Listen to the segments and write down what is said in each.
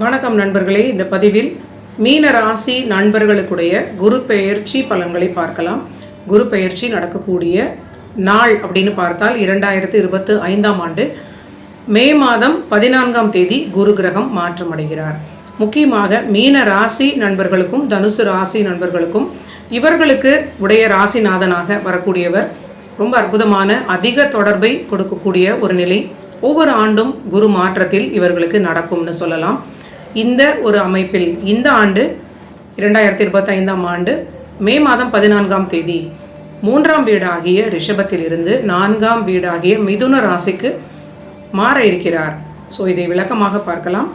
வணக்கம் நண்பர்களே. இந்த பதிவில் மீன ராசி நண்பர்களுக்குடைய குரு பெயர்ச்சி பலன்களை பார்க்கலாம். குரு பெயர்ச்சி நடக்கக்கூடிய நாள் அப்படின்னு பார்த்தால் இரண்டாயிரத்து இருபத்து ஐந்தாம் ஆண்டு மே மாதம் பதினான்காம் தேதி குரு கிரகம் மாற்றமடைகிறார். முக்கியமாக மீன ராசி நண்பர்களுக்கும் தனுசு ராசி நண்பர்களுக்கும் இவர்களுக்கு உடைய ராசிநாதனாக வரக்கூடியவர் ரொம்ப அற்புதமான அதிக தொடர்பை கொடுக்கக்கூடிய ஒரு நிலை. ஒவ்வொரு ஆண்டும் குரு மாற்றத்தில் இவர்களுக்கு நடக்கும்னு சொல்லலாம். இந்த ஒரு அமைப்பில் இந்த ஆண்டு இரண்டாயிரத்தி இருபத்தைந்தாம் ஆண்டு மே மாதம் பதினான்காம் தேதி மூன்றாம் வீடாகிய ரிஷபத்திலிருந்து நான்காம் வீடாகிய மிதுன ராசிக்கு மாற இருக்கிறார். ஸோ இதை விளக்கமாக பார்க்கலாம்.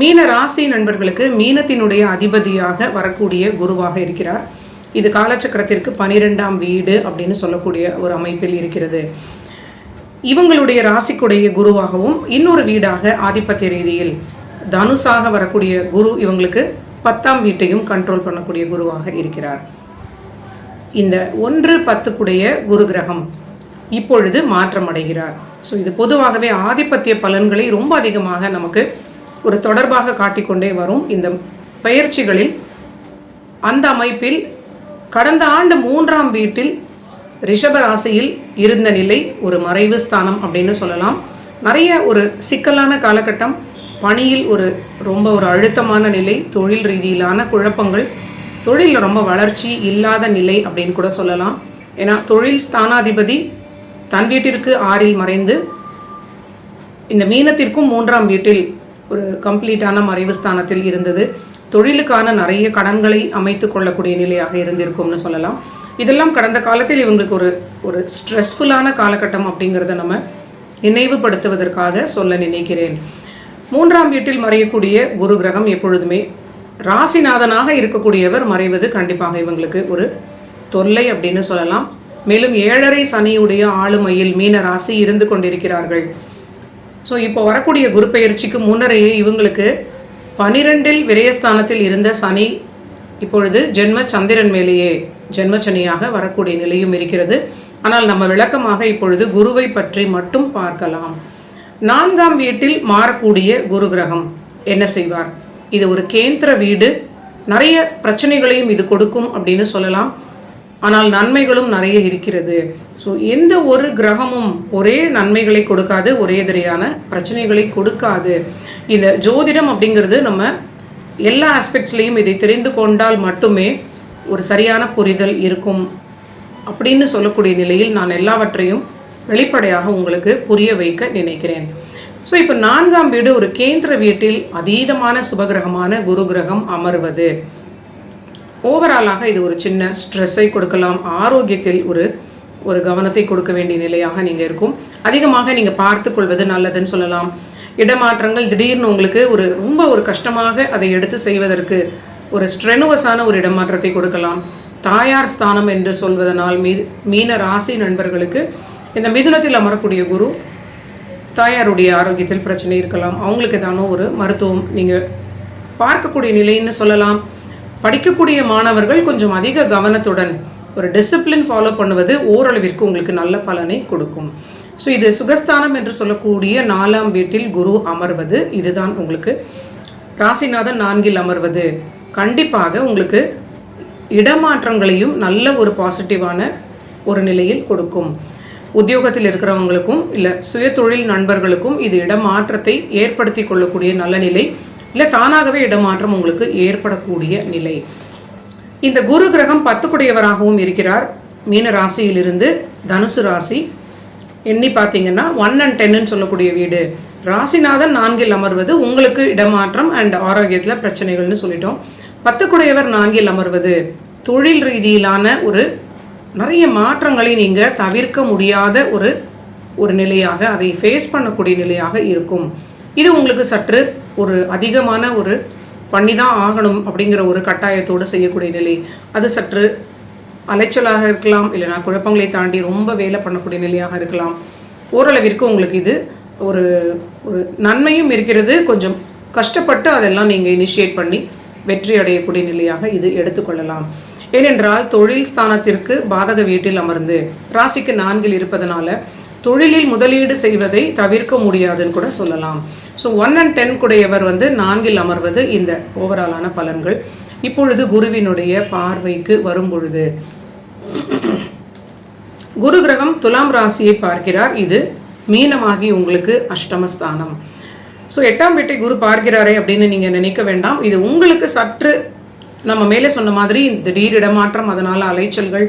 மீன ராசி நண்பர்களுக்கு மீனத்தினுடைய அதிபதியாக வரக்கூடிய குருவாக இருக்கிறார். இது காலச்சக்கரத்திற்கு பனிரெண்டாம் வீடு அப்படின்னு சொல்லக்கூடிய ஒரு அமைப்பில் இருக்கிறது. இவங்களுடைய ராசிக்குடைய குருவாகவும் இன்னொரு வீடாக ஆதிபத்திய ரீதியில் தனுசாக வரக்கூடிய குரு இவங்களுக்கு பத்தாம் வீட்டையும் கண்ட்ரோல் பண்ணக்கூடிய குருவாக இருக்கிறார். இந்த ஒன்று பத்துக்குடைய குரு கிரகம் இப்பொழுது மாற்றம் அடைகிறார் ஸோ இது பொதுவாகவே ஆதிபத்திய பலன்களை ரொம்ப அதிகமாக நமக்கு ஒரு தொடர்பாக காட்டிக்கொண்டே வரும் இந்த பயிற்சிகளில். அந்த அமைப்பில் கடந்த ஆண்டு மூன்றாம் வீட்டில் ரிஷப ராசியில் இருந்த நிலை ஒரு மறைவு ஸ்தானம் அப்படின்னு சொல்லலாம். நிறைய ஒரு சிக்கலான காலகட்டம் பணியில் ஒரு ரொம்ப ஒரு அழுத்தமான நிலை தொழில் ரீதியிலான குழப்பங்கள் தொழிலில் ரொம்ப வளர்ச்சி இல்லாத நிலை அப்படின்னு கூட சொல்லலாம். ஏன்னா தொழில் ஸ்தானாதிபதி தன் வீட்டிற்கு ஆறில் மறைந்து இந்த மீனத்திற்கும் மூன்றாம் வீட்டில் ஒரு கம்ப்ளீட்டான மறைவு ஸ்தானத்தில் இருந்தது. தொழிலுக்கான நிறைய கடன்களை அமைத்து கொள்ளக்கூடிய நிலையாக இருந்திருக்கும்னு சொல்லலாம். இதெல்லாம் கடந்த காலத்தில் இவங்களுக்கு ஒரு ஒரு ஸ்ட்ரெஸ்ஃபுல்லான காலகட்டம் அப்படிங்கிறத நம்ம நினைவுபடுத்துவதற்காக சொல்ல நினைக்கிறேன். மூன்றாம் வீட்டில் மறையக்கூடிய குரு கிரகம் எப்பொழுதுமே ராசிநாதனாக இருக்கக்கூடியவர் மறைவது கண்டிப்பாக இவங்களுக்கு ஒரு தொல்லை அப்படின்னு சொல்லலாம். மேலும் ஏழரை சனியுடைய ஆளுமையில் மீன ராசி இருந்து கொண்டிருக்கிறார்கள். ஸோ இப்போ வரக்கூடிய குரு பயிற்சிக்கு முன்னரையே இவங்களுக்கு பனிரெண்டில் விரயஸ்தானத்தில் இருந்த சனி இப்பொழுது ஜென்ம சந்திரன் மேலேயே ஜென்மச்சனியாக வரக்கூடிய நிலையும் இருக்கிறது. ஆனால் நம்ம விளக்கமாக இப்பொழுது குருவை பற்றி மட்டும் பார்க்கலாம். நான்காம் வீட்டில் மாறக்கூடிய குரு கிரகம். என்ன செய்வார்? இது ஒரு கேந்திர வீடு. நிறைய பிரச்சனைகளையும் இது கொடுக்கும் அப்படின்னு சொல்லலாம். ஆனால் நன்மைகளும் நிறைய இருக்கிறது. ஸோ எந்த ஒரு கிரகமும் ஒரே நன்மைகளை கொடுக்காது ஒரே எதிரியான பிரச்சனைகளை கொடுக்காது. இந்த ஜோதிடம் அப்படிங்கிறது நம்ம எல்லா ஆஸ்பெக்ட்ஸ்லேயும் இதை தெரிந்து கொண்டால் மட்டுமே ஒரு சரியான புரிதல் இருக்கும். அப்படின்னு சொல்லக்கூடிய நிலையில் நான் எல்லாவற்றையும் வெளிப்படையாக உங்களுக்கு புரிய வைக்க நினைக்கிறேன். ஸோ இப்போ நான்காம் வீடு ஒரு கேந்திர வீட்டில் அதீதமான சுபகிரகமான குரு கிரகம் அமர்வது. ஓவராலாக இது ஒரு சின்ன ஸ்ட்ரெஸ்ஸை கொடுக்கலாம். ஆரோக்கியத்தில் ஒரு ஒரு கவனத்தை கொடுக்க வேண்டிய நிலையாக நீங்கள் இருக்கும். அதிகமாக நீங்கள் பார்த்து கொள்வது நல்லதுன்னு சொல்லலாம். இடமாற்றங்கள் திடீர்னு உங்களுக்கு ஒரு ரொம்ப ஒரு கஷ்டமாக அதை எடுத்து செய்வதற்கு ஒரு ஸ்ட்ரெனுவஸான ஒரு இடமாற்றத்தை கொடுக்கலாம். தாயார் ஸ்தானம் என்று சொல்வதனால் மீ மீன ராசி நண்பர்களுக்கு இந்த மிதுனத்தில் அமரக்கூடிய குரு தாயாருடைய ஆரோக்கியத்தில் பிரச்சனை இருக்கலாம். அவங்களுக்கு தானோ ஒரு மருத்துவம் நீங்கள் பார்க்கக்கூடிய நிலைன்னு சொல்லலாம். படிக்கக்கூடிய மாணவர்கள் கொஞ்சம் அதிக கவனத்துடன் ஒரு டிசிப்ளின் ஃபாலோ பண்ணுவது ஓரளவிற்கு உங்களுக்கு நல்ல பலனை கொடுக்கும். ஸோ இது சுகஸ்தானம் என்று சொல்லக்கூடிய நாலாம் வீட்டில் குரு அமர்வது இதுதான் உங்களுக்கு ராசிநாதன் நான்கில் அமர்வது. கண்டிப்பாக உங்களுக்கு இடமாற்றங்களையும் நல்ல ஒரு பாசிட்டிவான ஒரு நிலையில் கொடுக்கும். உத்தியோகத்தில் இருக்கிறவங்களுக்கும் இல்லை சுயதொழில் நண்பர்களுக்கும் இது இடமாற்றத்தை ஏற்படுத்தி கொள்ளக்கூடிய நல்ல நிலை இல்லை தானாகவே இடமாற்றம் உங்களுக்கு ஏற்படக்கூடிய நிலை. இந்த குரு கிரகம் பத்துக்குடையவராகவும் இருக்கிறார். மீன ராசியிலிருந்து தனுசு ராசி. எண்ணி பார்த்தீங்கன்னா ஒன் அண்ட் டென்னு சொல்லக்கூடிய வீடு. ராசிநாதன் நான்கில் அமர்வது உங்களுக்கு இடமாற்றம் அண்ட் ஆரோக்கியத்தில் பிரச்சனைகள்னு சொல்லிட்டோம். பத்துக்குடையவர் நான்கில் அமர்வது தொழில் ரீதியிலான ஒரு நிறைய மாற்றங்களை நீங்கள் தவிர்க்க முடியாத ஒரு ஒரு நிலையாக அதை ஃபேஸ் பண்ணக்கூடிய நிலையாக இருக்கும். இது உங்களுக்கு சற்று ஒரு அதிகமான ஒரு பண்ணி தான் ஆகணும் அப்படிங்கிற ஒரு கட்டாயத்தோடு செய்யக்கூடிய நிலை. அது சற்று அலைச்சலாக இருக்கலாம் இல்லைனா குழப்பங்களை தாண்டி ரொம்ப வேலை பண்ணக்கூடிய நிலையாக இருக்கலாம். ஓரளவிற்கு உங்களுக்கு இது ஒரு ஒரு நன்மையும் இருக்கிறது. கொஞ்சம் கஷ்டப்பட்டு அதெல்லாம் நீங்கள் இனிஷியேட் பண்ணி வெற்றி அடையக்கூடிய நிலையாக இது எடுத்துக்கொள்ளலாம். ஏனென்றால் தொழில் ஸ்தானத்திற்கு பாதக வீட்டில் அமர்ந்து ராசிக்கு நான்கில் இருப்பதனால தொழிலில் முதலீடு செய்வதை தவிர்க்க முடியாதுன்னு கூட சொல்லலாம். ஸோ ஒன் அண்ட் டென் குடையவர் வந்து நான்கில் அமர்வது இந்த ஓவராலான பலன்கள். இப்பொழுது குருவினுடைய பார்வைக்கு வரும் பொழுது குரு கிரகம் துலாம் ராசியை பார்க்கிறார். இது மீனமாகி உங்களுக்கு அஷ்டமஸ்தானம். ஸோ எட்டாம் வீட்டை குரு பார்க்கிறாரே அப்படின்னு நீங்கள் நினைக்க வேண்டாம். இது உங்களுக்கு சற்று நம்ம மேலே சொன்ன மாதிரி திடீர் இடமாற்றம் அதனால் அலைச்சல்கள்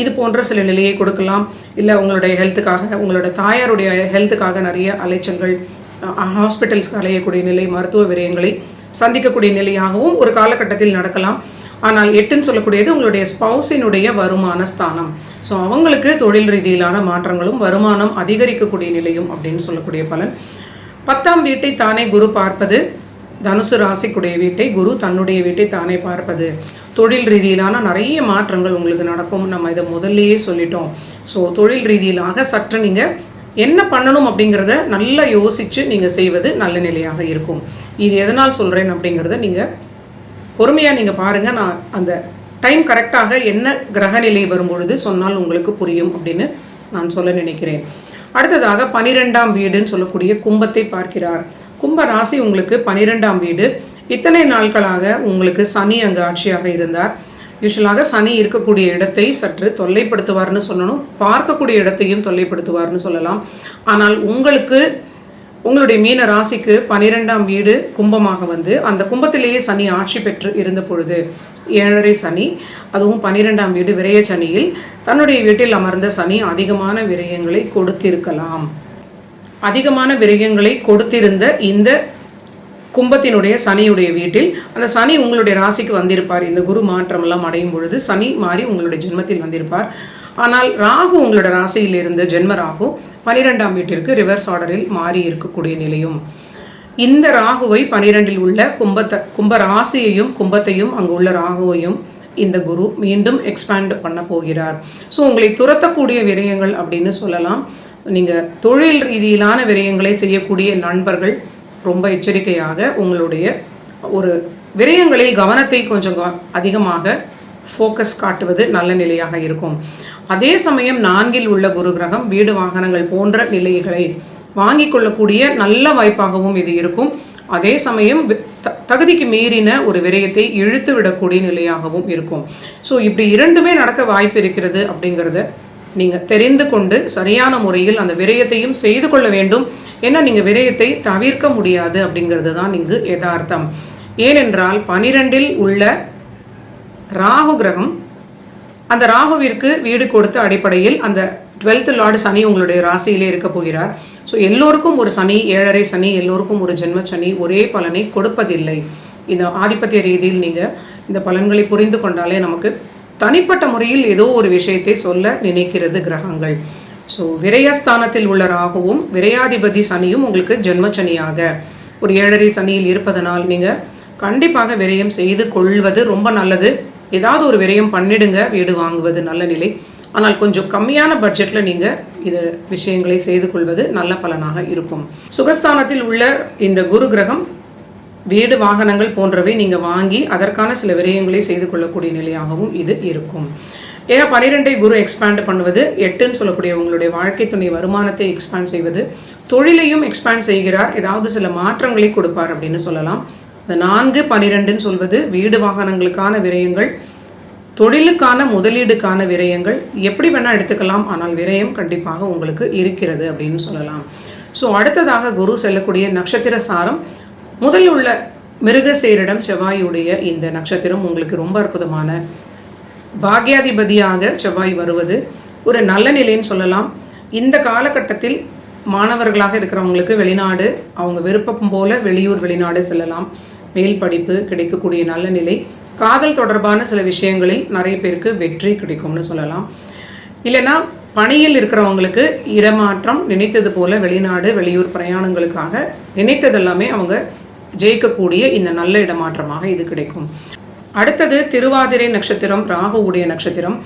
இது போன்ற சில நிலையை கொடுக்கலாம். இல்லை உங்களுடைய ஹெல்த்துக்காக உங்களோட தாயாருடைய ஹெல்த்துக்காக நிறைய அலைச்சல்கள் ஹாஸ்பிட்டல்ஸ்க்கு அலையக்கூடிய நிலை மருத்துவ விரயங்களை சந்திக்கக்கூடிய நிலையாகவும் ஒரு காலகட்டத்தில் நடக்கலாம். ஆனால் எட்டுன்னு சொல்லக்கூடியது உங்களுடைய ஸ்பௌஸினுடைய வருமான ஸ்தானம். ஸோ அவங்களுக்கு தொழில் ரீதியிலான மாற்றங்களும் வருமானம் அதிகரிக்கக்கூடிய நிலையும் அப்படின்னு சொல்லக்கூடிய பலன். பத்தாம் வீட்டை தானே குரு பார்ப்பது? தனுசு ராசிக்குடைய வீட்டை குரு தன்னுடைய வீட்டை தானே பார்ப்பது. தொழில் ரீதியிலான நிறைய மாற்றங்கள் உங்களுக்கு நடக்கும். நம்ம இதை முதல்லயே சொல்லிட்டோம். ஸோ தொழில் ரீதியிலாக சற்று நீங்கள் என்ன பண்ணணும் அப்படிங்கிறத நல்லா யோசித்து நீங்கள் செய்வது நல்ல நிலையாக இருக்கும். இது எதனால் சொல்கிறேன் அப்படிங்கிறத நீங்கள் பொறுமையாக நீங்கள் பாருங்கள் நான் அந்த டைம் கரெக்டாக என்ன கிரகநிலை வரும்பொழுது சொன்னால் உங்களுக்கு புரியும் அப்படின்னு நான் சொல்ல நினைக்கிறேன். அடுத்ததாக பனிரெண்டாம் வீடுன்னு சொல்லக்கூடிய கும்பத்தை பார்க்கிறார். கும்ப ராசி உங்களுக்கு பனிரெண்டாம் வீடு. இத்தனை நாட்களாக உங்களுக்கு சனி அங்கு ஆட்சியாக இருந்தார். யூஸ்வலாக சனி இருக்கக்கூடிய இடத்தை சற்று தொல்லைப்படுத்துவார்னு சொல்லணும். பார்க்கக்கூடிய இடத்தையும் தொல்லைப்படுத்துவார்னு சொல்லலாம். ஆனால் உங்களுக்கு உங்களுடைய மீன ராசிக்கு பனிரெண்டாம் வீடு கும்பமாக வந்து அந்த கும்பத்திலேயே சனி ஆட்சி பெற்று இருந்த பொழுது ஏழரை சனி அதுவும் பனிரெண்டாம் வீடு விரய சனியில் தன்னுடைய வீட்டில் அமர்ந்த சனி அதிகமான விரயங்களை கொடுத்திருக்கலாம். அதிகமான விரயங்களை கொடுத்திருந்த இந்த கும்பத்தினுடைய சனியுடைய வீட்டில் அந்த சனி உங்களுடைய ராசிக்கு வந்திருப்பார். இந்த குரு மாற்றமெல்லாம் அடையும் பொழுது சனி மாறி உங்களுடைய ஜென்மத்தில் வந்திருப்பார். ஆனால் ராகு உங்களோட ராசியில் இருந்த ஜென்ம ராகு பனிரெண்டாம் வீட்டிற்கு ரிவர்ஸ் ஆர்டரில் மாறி இருக்கக்கூடிய நிலையும். இந்த ராகுவை பனிரெண்டில் உள்ள கும்பத்தை கும்ப ராசியையும் கும்பத்தையும் அங்கு உள்ள ராகுவையும் இந்த குரு மீண்டும் எக்ஸ்பேண்ட் பண்ண போகிறார். ஸோ உங்களை துரத்தக்கூடிய விரயங்கள் அப்படின்னு சொல்லலாம். நீங்கள் தொழில் ரீதியிலான விரயங்களை செய்யக்கூடிய நண்பர்கள் ரொம்ப எச்சரிக்கையாக உங்களுடைய ஒரு விரயங்களில் கவனத்தை கொஞ்சம் க- அதிகமாக ஃபோக்கஸ் காட்டுவது நல்ல நிலையாக இருக்கும். அதே சமயம் நான்கில் உள்ள குரு கிரகம் வீடு வாகனங்கள் போன்ற நிலைகளை வாங்கிக் கொள்ளக்கூடிய நல்ல வாய்ப்பாகவும் இது இருக்கும். அதே சமயம் த- தகுதிக்கு மீறின ஒரு விரயத்தை இழுத்து விடக்கூடிய நிலையாகவும் இருக்கும். ஸோ இப்படி இரண்டுமே நடக்க வாய்ப்பு இருக்கிறது அப்படிங்கிறத நீங்கள் தெரிந்து கொண்டு சரியான முறையில் அந்த விரயத்தையும் செய்து கொள்ள வேண்டும். ஏன்னா நீங்கள் விரயத்தை தவிர்க்க முடியாது அப்படிங்கிறது தான் இங்கு யதார்த்தம். ஏனென்றால் பனிரெண்டில் உள்ள ராகு கிரகம். அந்த ராகுவிற்கு வீடு கொடுத்த அடிப்படையில் அந்த டுவெல்த் லார்டு சனி உங்களுடைய ராசியிலே இருக்க போகிறார். ஸோ எல்லோருக்கும் ஒரு சனி ஏழரை சனி எல்லோருக்கும் ஒரு ஜென்ம சனி ஒரே பலனை கொடுப்பதில்லை. இந்த ஆதிபத்திய ரீதியில் நீங்கள் இந்த பலன்களை புரிந்து கொண்டாலே நமக்கு தனிப்பட்ட முறையில் ஏதோ ஒரு விஷயத்தை சொல்ல நினைக்கிறது கிரகங்கள். ஸோ விரயஸ்தானத்தில் உள்ள ராகுவும் விரையாதிபதி சனியும் உங்களுக்கு ஜென்ம சனியாக. ஒரு ஏழரை சனியில் இருப்பதனால் நீங்கள் கண்டிப்பாக விரயம் செய்து கொள்வது ரொம்ப நல்லது. ஏதாவது ஒரு விரயம் பண்ணிடுங்க வீடு வாங்குவது நல்ல நிலை. ஆனால் கொஞ்சம் கம்மியான பட்ஜெட்டில் நீங்கள் இது விஷயங்களை செய்து கொள்வது நல்ல பலனாக இருக்கும். சுகஸ்தானத்தில் உள்ள இந்த குரு கிரகம் வீடு வாகனங்கள் போன்றவை நீங்கள் வாங்கி அதற்கான சில விரயங்களை செய்து கொள்ளக்கூடிய நிலையாகவும் இது இருக்கும். ஏன்னா பனிரெண்டை குரு எக்ஸ்பேண்ட் பண்ணுவது எட்டுன்னு சொல்லக்கூடிய உங்களுடைய வாழ்க்கை துணை வருமானத்தை எக்ஸ்பேண்ட் செய்வது தொழிலையும் எக்ஸ்பேண்ட் செய்கிறார் ஏதாவது சில மாற்றங்களை கொடுப்பார் அப்படின்னு சொல்லலாம். இந்த நான்கு பனிரெண்டுன்னு சொல்வது வீடு வாகனங்களுக்கான விரயங்கள் தொழிலுக்கான முதலீடுக்கான விரயங்கள். எப்படி வேணால் எடுத்துக்கலாம் ஆனால் விரயம் கண்டிப்பாக உங்களுக்கு இருக்கிறது அப்படின்னு சொல்லலாம். ஸோ அடுத்ததாக குரு செல்லக்கூடிய நட்சத்திர சாரம். முதல் உள்ள மிருகசேரிடம் செவ்வாயுடைய இந்த நட்சத்திரம் உங்களுக்கு ரொம்ப அற்புதமான பாக்யாதிபதியாக செவ்வாய் வருவது ஒரு நல்ல நிலைன்னு சொல்லலாம். இந்த காலகட்டத்தில் மாணவர்களாக இருக்கிறவங்களுக்கு வெளிநாடு அவங்க விருப்பம் போல வெளியூர் வெளிநாடு செல்லலாம். மேல் படிப்பு கிடைக்கக்கூடிய நல்ல நிலை. காதல் தொடர்பான சில விஷயங்களில் நிறைய பேருக்கு வெற்றி கிடைக்கும்னு சொல்லலாம். இல்லைன்னா பணியில் இருக்கிறவங்களுக்கு இடமாற்றம் நினைத்தது போல வெளிநாடு வெளியூர் பிரயாணங்களுக்காக நினைத்ததெல்லாமே அவங்க ஜெயிக்கக்கூடிய இந்த நல்ல இடமாற்றமாக இது கிடைக்கும். அடுத்தது திருவாதிரை நட்சத்திரம் ராகுவுடைய நட்சத்திரம்.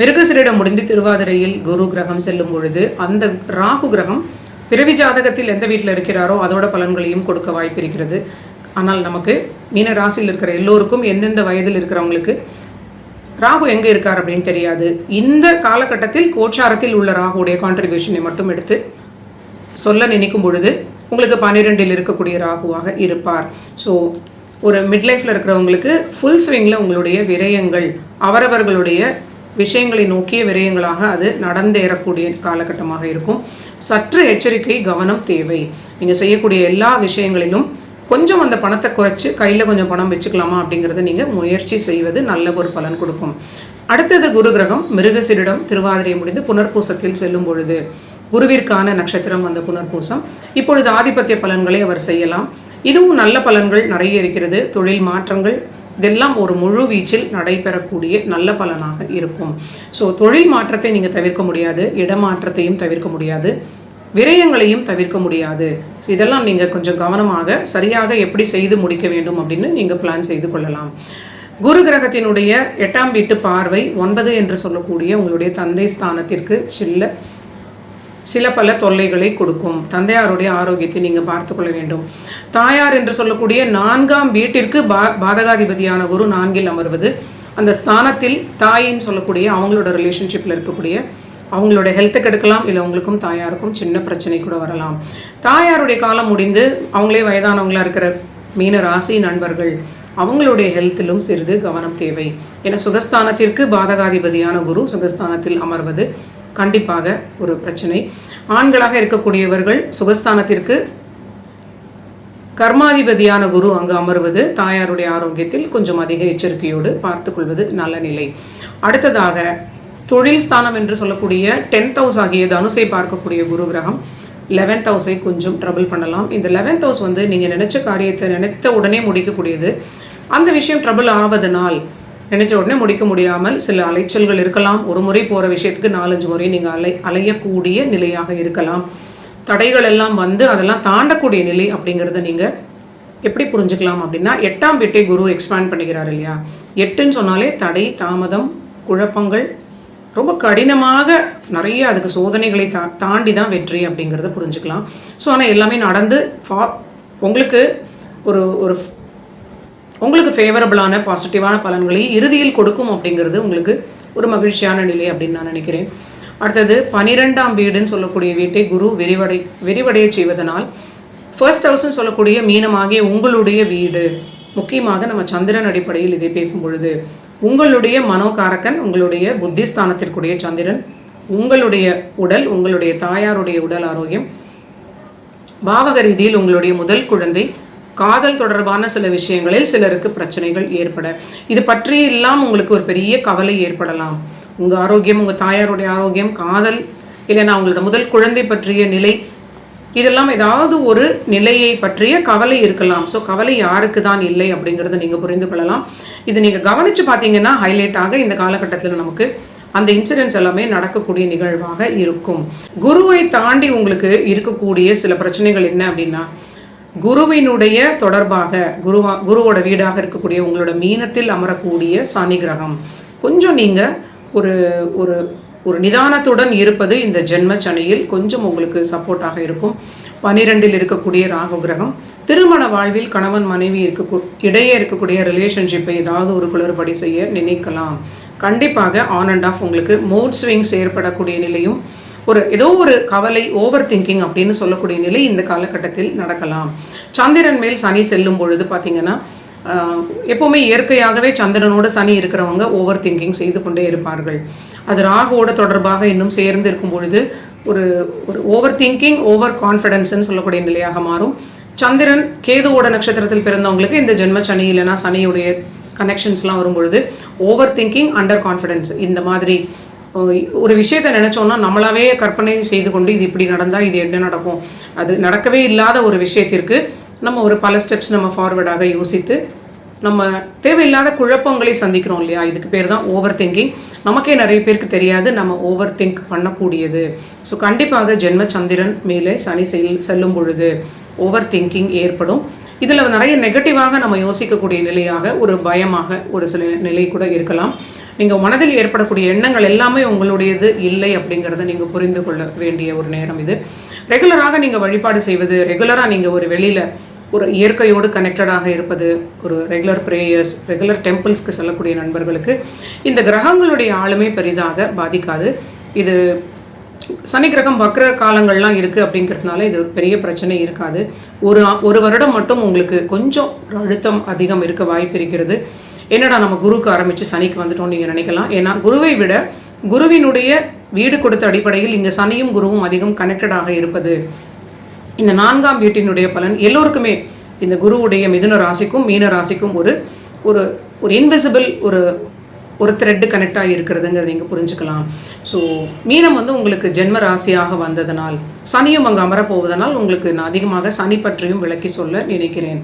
மிருகசிரிடம் முடிந்து திருவாதிரையில் குரு கிரகம் செல்லும் பொழுது அந்த ராகு கிரகம் பிறவி ஜாதகத்தில் எந்த வீட்டில் இருக்கிறாரோ அதோட பலன்களையும் கொடுக்க வாய்ப்பு இருக்கிறது. ஆனால் நமக்கு மீன ராசியில் இருக்கிற எல்லோருக்கும் எந்தெந்த வயதில் இருக்கிறவங்களுக்கு ராகு எங்கே இருக்கார் அப்படின்னு தெரியாது. இந்த காலகட்டத்தில் கோச்சாரத்தில் உள்ள ராகுடைய கான்ட்ரிபியூஷனை மட்டும் எடுத்து சொல்ல நினைக்கும் பொழுது உங்களுக்கு பன்னிரெண்டில் இருக்கக்கூடிய ராகுவாக இருப்பார். ஸோ ஒரு மிட்லைஃப்பில் இருக்கிறவங்களுக்கு ஃபுல் ஸ்விங்கில் உங்களுடைய விரயங்கள் அவரவர்களுடைய விஷயங்களை நோக்கிய விரயங்களாக அது நடந்தேறக்கூடிய காலகட்டமாக இருக்கும். சற்று எச்சரிக்கை கவனம் தேவை. நீங்கள் செய்யக்கூடிய எல்லா விஷயங்களிலும் கொஞ்சம் அந்த பணத்தை குறைச்சி கையில் கொஞ்சம் பணம் வச்சுக்கலாமா அப்படிங்கிறத நீங்கள் முயற்சி செய்வது நல்ல ஒரு பலன் கொடுக்கும். அடுத்தது குரு கிரகம் மிருகசிரிடம் திருவாதிரை முடிந்து புனர்பூசத்தில் செல்லும் பொழுது குருவிற்கான நட்சத்திரம் அந்த புனர்பூசம். இப்பொழுது ஆதிபத்திய பலன்களை அவர் செய்யலாம். இதுவும் நல்ல பலன்கள் நிறைய இருக்கிறது. தொழில் மாற்றங்கள் இதெல்லாம் ஒரு முழு வீச்சில் நடைபெறக்கூடிய நல்ல பலனாக இருக்கும். ஸோ தொழில் மாற்றத்தை நீங்கள் தவிர்க்க முடியாது. இடமாற்றத்தையும் தவிர்க்க முடியாது. விரயங்களையும் தவிர்க்க முடியாது. இதெல்லாம் நீங்கள் கொஞ்சம் கவனமாக சரியாக எப்படி செய்து முடிக்க வேண்டும் அப்படின்னு நீங்கள் பிளான் செய்து கொள்ளலாம். குரு கிரகத்தினுடைய எட்டாம் வீட்டு பார்வை ஒன்பது என்று சொல்லக்கூடிய உங்களுடைய தந்தை ஸ்தானத்திற்கு சில்ல சில பல தொல்லைகளை கொடுக்கும். தந்தையாருடைய ஆரோக்கியத்தை நீங்கள் பார்த்து கொள்ள வேண்டும். தாயார் என்று சொல்லக்கூடிய நான்காம் வீட்டிற்கு பா பாதகாதிபதியான குரு நான்கில் அமர்வது. அந்த ஸ்தானத்தில் தாயின்னு சொல்லக்கூடிய அவங்களோட ரிலேஷன்ஷிப்பில் இருக்கக்கூடிய அவங்களோட ஹெல்த்தை கெடுக்கலாம் இல்லை அவங்களுக்கும் தாயாருக்கும் சின்ன பிரச்சனை கூட வரலாம். தாயாருடைய காலம் முடிந்து அவங்களே வயதானவங்களாக இருக்கிற மீன ராசி நண்பர்கள் அவங்களுடைய ஹெல்த்திலும் சிறிது கவனம் தேவை. ஏன்னா சுகஸ்தானத்திற்கு பாதகாதிபதியான குரு சுகஸ்தானத்தில் அமர்வது கண்டிப்பாக ஒரு பிரச்சனை. ஆண்களாக இருக்கக்கூடியவர்கள் சுகஸ்தானத்திற்கு கர்மாதிபதியான குரு அங்கு அமர்வது தாயாருடைய ஆரோக்கியத்தில் கொஞ்சம் அதிக எச்சரிக்கையோடு பார்த்துக்கொள்வது நல்ல நிலை. அடுத்ததாக தொழில் ஸ்தானம் என்று சொல்லக்கூடிய டென்த் ஹவுஸ் ஆகிய தனுசை பார்க்கக்கூடிய குரு கிரகம் லெவன்த் ஹவுஸை கொஞ்சம் ட்ரபிள் பண்ணலாம். இந்த லெவன்த் ஹவுஸ் வந்து நீங்கள் நினச்ச காரியத்தை நினைத்த உடனே முடிக்கக்கூடியது. அந்த விஷயம் ட்ரபிள் ஆவதனால் நினைச்ச உடனே முடிக்க முடியாமல் சில அலைச்சல்கள் இருக்கலாம். ஒரு முறை போகிற விஷயத்துக்கு நாலஞ்சு முறை நீங்கள் அலை அலையக்கூடிய நிலையாக இருக்கலாம். தடைகள் எல்லாம் வந்து அதெல்லாம் தாண்டக்கூடிய நிலை அப்படிங்கிறத நீங்கள் எப்படி புரிஞ்சுக்கலாம் அப்படின்னா எட்டாம் வீட்டை குரு எக்ஸ்பேண்ட் பண்ணிக்கிறார் இல்லையா? எட்டுன்னு சொன்னாலே தடை தாமதம் குழப்பங்கள் ரொம்ப கடினமாக நிறைய அதுக்கு சோதனைகளை தா தாண்டி தான் வெற்றி அப்படிங்கிறத புரிஞ்சுக்கலாம். ஸோ ஆனால் எல்லாமே நடந்து ஃபா உங்களுக்கு ஒரு ஒரு உங்களுக்கு ஃபேவரபிளான பாசிட்டிவான பலன்களை இறுதியில் கொடுக்கும் அப்படிங்கிறது உங்களுக்கு ஒரு மகிழ்ச்சியான நிலை அப்படின்னு நான் நினைக்கிறேன். அடுத்தது பனிரெண்டாம் வீடுன்னு சொல்லக்கூடிய வீட்டை குரு விரிவடை விரிவடைய செய்வதனால் ஃபர்ஸ்ட் ஹவுஸ்ன்னு சொல்லக்கூடிய மீனமாகிய உங்களுடைய வீடு முக்கியமாக நம்ம சந்திரன் அடிப்படையில் இதை பேசும் பொழுது உங்களுடைய மனோகாரகன் உங்களுடைய புத்திஸ்தானத்திற்குரிய சந்திரன் உங்களுடைய உடல் உங்களுடைய தாயாருடைய உடல் ஆரோக்கியம் பாவக ரீதியில் உங்களுடைய முதல் குழந்தை காதல் தொடர்பான சில விஷயங்களில் சிலருக்கு பிரச்சனைகள் ஏற்பட. இது பற்றி எல்லாம் உங்களுக்கு ஒரு பெரிய கவலை ஏற்படலாம். உங்கள் ஆரோக்கியம் உங்கள் தாயாருடைய ஆரோக்கியம் காதல் இல்லைன்னா உங்களோட முதல் குழந்தை பற்றிய நிலை இதெல்லாம் ஏதாவது ஒரு நிலையை பற்றிய கவலை இருக்கலாம். ஸோ கவலை யாருக்கு தான் இல்லை அப்படிங்கிறத நீங்கள் புரிந்து கொள்ளலாம். இது நீங்கள் கவனித்து பார்த்தீங்கன்னா ஹைலைட்டாக இந்த காலகட்டத்தில் நமக்கு அந்த இன்சிடென்ட்ஸ் எல்லாமே நடக்கக்கூடிய நிகழ்வாக இருக்கும். குருவை தாண்டி உங்களுக்கு இருக்கக்கூடிய சில பிரச்சனைகள் என்ன அப்படின்னா குருவினுடைய தொடர்பாக குருவா குருவோட வீடாக இருக்கக்கூடிய உங்களோட மீனத்தில் அமரக்கூடிய சனி கிரகம். கொஞ்சம் நீங்கள் ஒரு ஒரு ஒரு நிதானத்துடன் இருப்பது இந்த ஜென்ம சனியில் கொஞ்சம் உங்களுக்கு சப்போர்ட்டாக இருக்கும். பனிரெண்டில் இருக்கக்கூடிய ராகு கிரகம் திருமண வாழ்வில் கணவன் மனைவி இருக்க இடையே இருக்கக்கூடிய ரிலேஷன்ஷிப்பை ஏதாவது ஒரு குளறுபடி செய்ய நினைக்கலாம். கண்டிப்பாக ஆன் அண்ட் ஆஃப் உங்களுக்கு மூட் ஸ்விங்ஸ் ஏற்படக்கூடிய நிலையும் ஒரு ஏதோ ஒரு கவலை ஓவர் திங்கிங் அப்படின்னு சொல்லக்கூடிய நிலை இந்த காலகட்டத்தில் நடக்கலாம். சந்திரன் மேல் சனி செல்லும் பொழுது பார்த்தீங்கன்னா எப்போவுமே இயற்கையாகவே சந்திரனோட சனி இருக்கிறவங்க ஓவர் திங்கிங் செய்து கொண்டே இருப்பார்கள். அது ராகுவோட தொடர்பாக இன்னும் சேர்ந்து இருக்கும் பொழுது ஒரு ஒரு ஓவர் திங்கிங் ஓவர் கான்ஃபிடென்ஸ்ன்னு சொல்லக்கூடிய நிலையாக மாறும். சந்திரன் கேதுவோட நட்சத்திரத்தில் பிறந்தவங்களுக்கு இந்த ஜென்ம சனி இல்லைன்னா சனியுடைய கனெக்ஷன்ஸ்லாம் வரும்பொழுது ஓவர் திங்கிங் அண்டர் கான்ஃபிடென்ஸ் இந்த மாதிரி ஒரு விஷயத்தை நினச்சோன்னா நம்மளாவே கற்பனை செய்து கொண்டு இது இப்படி நடந்தால் இது என்ன நடக்கும்? அது நடக்கவே இல்லாத ஒரு விஷயத்திற்கு நம்ம ஒரு பல ஸ்டெப்ஸ் நம்ம ஃபார்வர்டாக யோசித்து நம்ம தேவையில்லாத குழப்பங்களை சந்திக்கிறோம் இல்லையா? இதுக்கு பேர் தான் ஓவர் திங்கிங் நமக்கே நிறைய பேருக்கு தெரியாது நம்ம ஓவர் திங்க் பண்ணக்கூடியது. ஸோ கண்டிப்பாக ஜென்ம சந்திரன் மேலே சனி செல் செல்லும் பொழுது ஓவர் திங்கிங் ஏற்படும். இதில் நிறைய நெகட்டிவாக நம்ம யோசிக்கக்கூடிய நிலையாக ஒரு பயமாக ஒரு சில நிலை கூட இருக்கலாம். நீங்கள் மனதில் ஏற்படக்கூடிய எண்ணங்கள் எல்லாமே உங்களுடையது இல்லை அப்படிங்கிறத நீங்கள் புரிந்து கொள்ள வேண்டிய ஒரு நேரம் இது. ரெகுலராக நீங்கள் வழிபாடு செய்வது ரெகுலராக நீங்கள் ஒரு வெளியில் ஒரு இயற்கையோடு கனெக்டடாக இருப்பது ஒரு ரெகுலர் ப்ரேயர்ஸ் ரெகுலர் டெம்பிள்ஸ்க்கு செல்லக்கூடிய நண்பர்களுக்கு இந்த கிரகங்களுடைய ஆளுமை பெரிதாக பாதிக்காது. இது சனி கிரகம் வக்ர காலங்கள்லாம் இருக்குது அப்படிங்கிறதுனால இது பெரிய பிரச்சனை இருக்காது. ஒரு ஒரு வருடம் மட்டும் உங்களுக்கு கொஞ்சம் ஒரு அழுத்தம் அதிகம் இருக்க வாய்ப்பு இருக்கிறது. என்னடா நம்ம குருவுக்கு ஆரம்பித்து சனிக்கு வந்துட்டோம் நீங்கள் நினைக்கலாம். ஏன்னா குருவை விட குருவினுடைய வீடு கொடுத்த அடிப்படையில் இங்கே சனியும் குருவும் அதிகம் கனெக்டடாக இருப்பது. இந்த நான்காம் வீட்டினுடைய பலன் எல்லோருக்குமே இந்த குருவுடைய மிதுன ராசிக்கும் மீன ராசிக்கும் ஒரு ஒரு ஒரு இன்விசிபிள் ஒரு ஒரு த்ரெட்டு கனெக்ட் ஆகியிருக்கிறதுங்கிறத நீங்கள் புரிஞ்சுக்கலாம். ஸோ மீனம் வந்து உங்களுக்கு ஜென்ம ராசியாக வந்ததனால் சனியும் அங்கே அமரப்போவதனால் உங்களுக்கு நான் அதிகமாக சனி பற்றியும் விளக்கி சொல்ல நினைக்கிறேன்.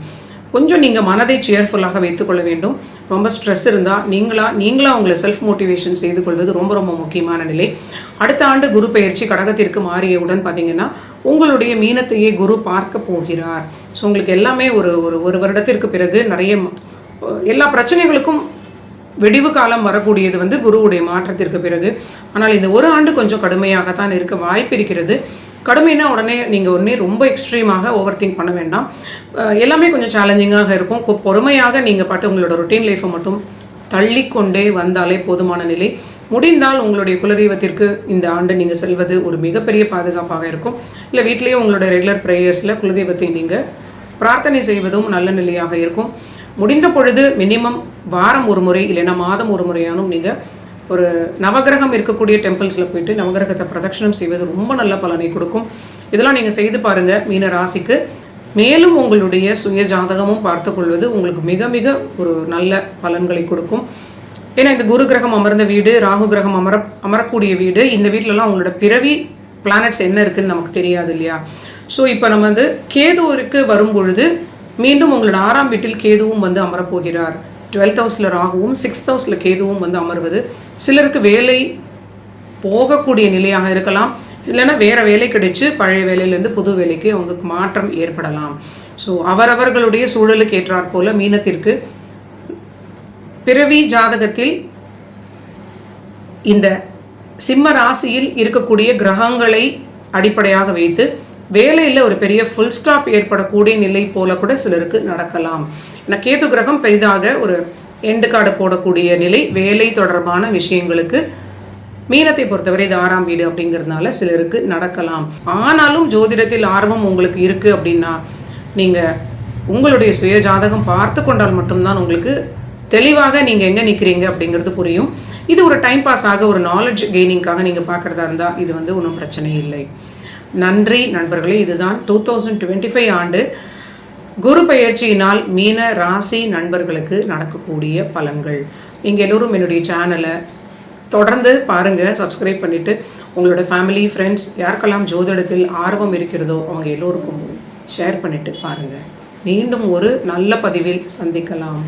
கொஞ்சம் நீங்கள் மனதை சேர்ஃபுல்லாக வைத்துக்கொள்ள வேண்டும். ரொம்ப ஸ்ட்ரெஸ் இருந்தால் நீங்களா நீங்களாக உங்களை செல்ஃப் மோட்டிவேஷன் செய்து கொள்வது ரொம்ப ரொம்ப முக்கியமான நிலை. அடுத்த ஆண்டு குரு பயிற்சி கடகத்திற்கு மாறியவுடன் பார்த்தீங்கன்னா உங்களுடைய மீனத்தையே குரு பார்க்க போகிறார். ஸோ உங்களுக்கு எல்லாமே ஒரு ஒரு ஒரு வருடத்திற்கு பிறகு நிறைய எல்லா பிரச்சனைகளுக்கும் வெடிவு காலம் வரக்கூடியது வந்து குருவுடைய மாற்றத்திற்கு பிறகு. ஆனால் இந்த ஒரு ஆண்டு கொஞ்சம் கடுமையாகத்தான் இருக்க வாய்ப்பு இருக்கிறது. கடுமைனா உடனே நீங்கள் உடனே ரொம்ப எக்ஸ்ட்ரீமாக ஓவர் திங்க் பண்ண வேண்டாம். எல்லாமே கொஞ்சம் சேலஞ்சிங்காக இருக்கும். பொறுமையாக நீங்கள் பாட்டு உங்களோட ரொட்டீன் லைஃப்பை மட்டும் தள்ளிக்கொண்டே வந்தாலே போதுமான நிலை. முடிந்தால் உங்களுடைய குலதெய்வத்திற்கு இந்த ஆண்டு நீங்கள் செல்வது ஒரு மிகப்பெரிய பாதுகாப்பாக இருக்கும். இல்லை வீட்டிலேயே உங்களோட ரெகுலர் ப்ரேயர்ஸில் குலதெய்வத்தை நீங்கள் பிரார்த்தனை செய்வதும் நல்ல நிலையாக இருக்கும். முடிந்த பொழுது மினிமம் வாரம் ஒரு முறை இல்லைன்னா மாதம் ஒரு முறையானும் நீங்கள் ஒரு நவகிரகம் இருக்கக்கூடிய டெம்பிள்ஸில் போயிட்டு நவகிரகத்தை பிரதட்சணம் செய்வது ரொம்ப நல்ல பலனை கொடுக்கும். இதெல்லாம் நீங்கள் செய்து பாருங்கள் மீன ராசிக்கு. மேலும் உங்களுடைய சுய ஜாதகமும் பார்த்துக்கொள்வது உங்களுக்கு மிக மிக ஒரு நல்ல பலன்களை கொடுக்கும். ஏன்னா இந்த குரு கிரகம் அமர்ந்த வீடு ராகு கிரகம் அமர அமரக்கூடிய வீடு இந்த வீட்டிலலாம் உங்களோட பிறவி பிளானட்ஸ் என்ன இருக்குன்னு நமக்கு தெரியாது இல்லையா? ஸோ இப்போ நம்ம வந்து கேதுவிற்கு வரும் பொழுது மீண்டும் உங்களோட ஆறாம் வீட்டில் கேதுவும் வந்து அமரப்போகிறார். டுவெல்த் ஹவுஸில் ராகுவும் சிக்ஸ்த் ஹவுஸில் கேதுவும் வந்து அமர்வது. சிலருக்கு வேலை போகக்கூடிய நிலையாக இருக்கலாம். இல்லைன்னா வேற வேலை கிடைச்சு பழைய வேலையிலேருந்து புது வேலைக்கு அவங்களுக்கு மாற்றம் ஏற்படலாம். ஸோ அவரவர்களுடைய சூழலுக்கு ஏற்றாற் போல மீனத்திற்கு பிறவி ஜாதகத்தில் இந்த சிம்ம ராசியில் இருக்கக்கூடிய கிரகங்களை அடிப்படையாக வைத்து வேலையில் ஒரு பெரிய ஃபுல் ஸ்டாப் ஏற்படக்கூடிய நிலை போல கூட சிலருக்கு நடக்கலாம். ஏன்னா கேது கிரகம் பெரிதாக ஒரு எண்டு கார்டு போடக்கூடிய நிலை வேலை தொடர்பான விஷயங்களுக்கு மீனத்தை பொறுத்தவரை இது ஆறாம் வீடு அப்படிங்கிறதுனால சிலருக்கு நடக்கலாம். ஆனாலும் ஜோதிடத்தில் ஆர்வம் உங்களுக்கு இருக்குது அப்படின்னா நீங்கள் உங்களுடைய சுய ஜாதகம் பார்த்து கொண்டால் மட்டும்தான் உங்களுக்கு தெளிவாக நீங்கள் எங்கே நிற்கிறீங்க அப்படிங்கிறது புரியும். இது ஒரு டைம் பாஸ் ஆக ஒரு நாலேஜ் கெய்னிங்காக நீங்கள் பார்க்குறதா இருந்தால் இது வந்து ஒன்றும் பிரச்சனை இல்லை. நன்றி நண்பர்களே இதுதான் டூ தௌசண்ட் டுவெண்ட்டி ஃபைவ் ஆண்டு குரு பயிற்சியினால் மீன ராசி நண்பர்களுக்கு நடக்கக்கூடிய பலன்கள். நீங்கள் எல்லோரும் என்னுடைய சேனலை தொடர்ந்து பாருங்கள் சப்ஸ்கிரைப் பண்ணிவிட்டு உங்களோட ஃபேமிலி ஃப்ரெண்ட்ஸ் யாருக்கெல்லாம் ஜோதிடத்தில் ஆர்வம் இருக்கிறதோ அவங்க எல்லோருக்கும் ஷேர் பண்ணிவிட்டு பாருங்கள் மீண்டும் ஒரு நல்ல பதிவில் சந்திக்கலாம்.